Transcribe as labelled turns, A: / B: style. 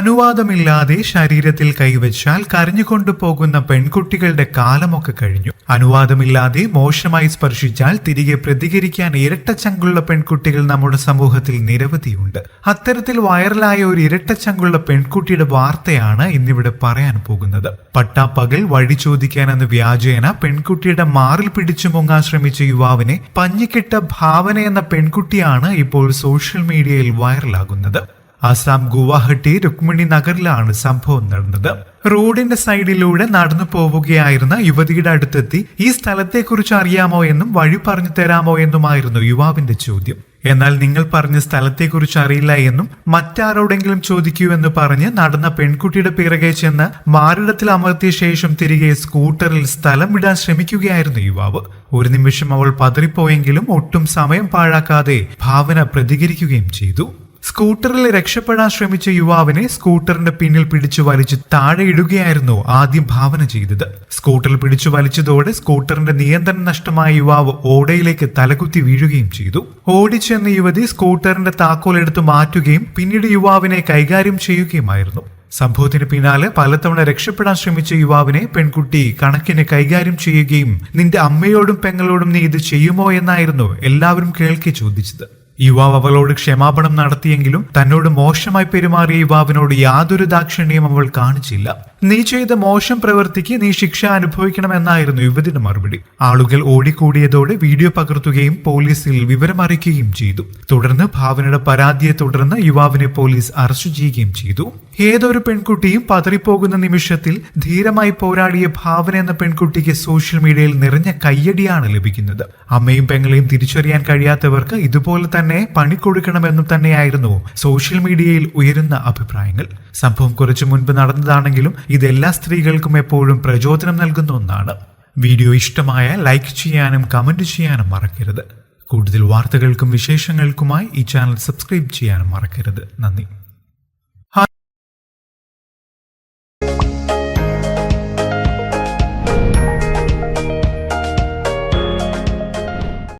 A: അനുവാദമില്ലാതെ ശരീരത്തിൽ കൈവച്ചാൽ കരഞ്ഞുകൊണ്ടു പോകുന്ന പെൺകുട്ടികളുടെ കാലമൊക്കെ കഴിഞ്ഞു. അനുവാദമില്ലാതെ മോശമായി സ്പർശിച്ചാൽ തിരികെ പ്രതികരിക്കാൻ ഇരട്ടച്ചങ്കുള്ള പെൺകുട്ടികൾ നമ്മുടെ സമൂഹത്തിൽ നിരവധിയുണ്ട്. അത്തരത്തിൽ വൈറലായ ഒരു ഇരട്ടച്ചങ്കുള്ള പെൺകുട്ടിയുടെ വാർത്തയാണ് ഇന്നിവിടെ പറയാൻ പോകുന്നത്. പട്ടാപ്പകൽ വഴി ചോദിക്കാനെന്ന് വ്യാജേന പെൺകുട്ടിയുടെ മാറിൽ പിടിച്ചു മുങ്ങാൻ ശ്രമിച്ച യുവാവിനെ പഞ്ഞിക്കിട്ട ഭാവന എന്ന പെൺകുട്ടിയാണ് ഇപ്പോൾ സോഷ്യൽ മീഡിയയിൽ വൈറലാകുന്നത്. ആസാം ഗുവാഹട്ടി രുക്മിണി നഗറിലാണ് സംഭവം നടന്നത്. റോഡിന്റെ സൈഡിലൂടെ നടന്നു പോവുകയായിരുന്ന യുവതിയുടെ അടുത്തെത്തി ഈ സ്ഥലത്തെക്കുറിച്ച് അറിയാമോ എന്നും വഴി പറഞ്ഞു തരാമോ എന്നുമായിരുന്നു യുവാവിന്റെ ചോദ്യം. എന്നാൽ നിങ്ങൾ പറഞ്ഞ സ്ഥലത്തെക്കുറിച്ച് അറിയില്ല എന്നും മറ്റാരോടെങ്കിലും ചോദിക്കൂ എന്ന് പറഞ്ഞ് നടന്ന പെൺകുട്ടിയുടെ പിറകെ ചെന്ന് മാറിടത്തിൽ അമർത്തിയ ശേഷം തിരികെ സ്കൂട്ടറിൽ സ്ഥലം വിടാൻ ശ്രമിക്കുകയായിരുന്നു യുവാവ്. ഒരു നിമിഷം അവൾ പതറിപ്പോയെങ്കിലും ഒട്ടും സമയം പാഴാക്കാതെ ഭാവന പ്രതികരിക്കുകയും ചെയ്തു. സ്കൂട്ടറിൽ രക്ഷപ്പെടാൻ ശ്രമിച്ച യുവാവിനെ സ്കൂട്ടറിന്റെ പിന്നിൽ പിടിച്ചു വലിച്ച് താഴെ ഇടുകയായിരുന്നു ആദ്യം ഭാവന ചെയ്തത്. സ്കൂട്ടറിൽ പിടിച്ചു വലിച്ചതോടെ സ്കൂട്ടറിന്റെ നിയന്ത്രണം നഷ്ടമായ യുവാവ് ഓടയിലേക്ക് തലകുത്തി വീഴുകയും ചെയ്തു. ഓടിച്ചെന്ന യുവതി സ്കൂട്ടറിന്റെ താക്കോൽ എടുത്തു മാറ്റുകയും പിന്നീട് യുവാവിനെ കൈകാര്യം ചെയ്യുകയുമായിരുന്നു. സംഭവത്തിന് പിന്നാലെ പലതവണ രക്ഷപ്പെടാൻ ശ്രമിച്ച യുവാവിനെ പെൺകുട്ടി കണക്കിന് കൈകാര്യം ചെയ്യുകയും നിന്റെ അമ്മയോടും പെങ്ങളോടും നീ ഇത് ചെയ്യുമോ എന്നായിരുന്നു എല്ലാവരും കേൾക്കി ചോദിച്ചത്. യുവാവ് അവളോട് ക്ഷമാപണം നടത്തിയെങ്കിലും തന്നോട് മോശമായി പെരുമാറിയ യുവാവിനോട് യാതൊരു ദാക്ഷിണ്യം അവൾ കാണിച്ചില്ല. നീ ചെയ്ത മോശം പ്രവൃത്തിക്ക് നീ ശിക്ഷ അനുഭവിക്കണമെന്നായിരുന്നു യുവതിയുടെ മറുപടി. ആളുകൾ ഓടിക്കൂടിയതോടെ വീഡിയോ പകർത്തുകയും പോലീസിൽ വിവരമറിയിക്കുകയും ചെയ്തു. തുടർന്ന് ഭാവനയുടെ പരാതിയെ തുടർന്ന് യുവാവിനെ പോലീസ് അറസ്റ്റ് ചെയ്യുകയും ചെയ്തു. ഏതൊരു പെൺകുട്ടിയും പതറിപ്പോകുന്ന നിമിഷത്തിൽ ധീരമായി പോരാടിയ ഭാവന എന്ന പെൺകുട്ടിക്ക് സോഷ്യൽ മീഡിയയിൽ നിറഞ്ഞ കയ്യടിയാണ് ലഭിക്കുന്നത്. അമ്മയും പെങ്ങളെയും തിരിച്ചറിയാൻ കഴിയാത്തവർക്ക് ഇതുപോലെ തന്നെ പണി കൊടുക്കണമെന്നും തന്നെയായിരുന്നു സോഷ്യൽ മീഡിയയിൽ ഉയരുന്ന അഭിപ്രായങ്ങൾ. സംഭവം കുറച്ചു മുൻപ് നടന്നതാണെങ്കിലും ഇത് എല്ലാ സ്ത്രീകൾക്കും എപ്പോഴും പ്രചോദനം നൽകുന്ന ഒന്നാണ്. വീഡിയോ ഇഷ്ടമായ ലൈക്ക് ചെയ്യാനും കമന്റ് ചെയ്യാനും മറക്കരുത്. കൂടുതൽ വാർത്തകൾക്കും വിശേഷങ്ങൾക്കുമായി ഈ ചാനൽ സബ്സ്ക്രൈബ് ചെയ്യാനും മറക്കരുത്. നന്ദി.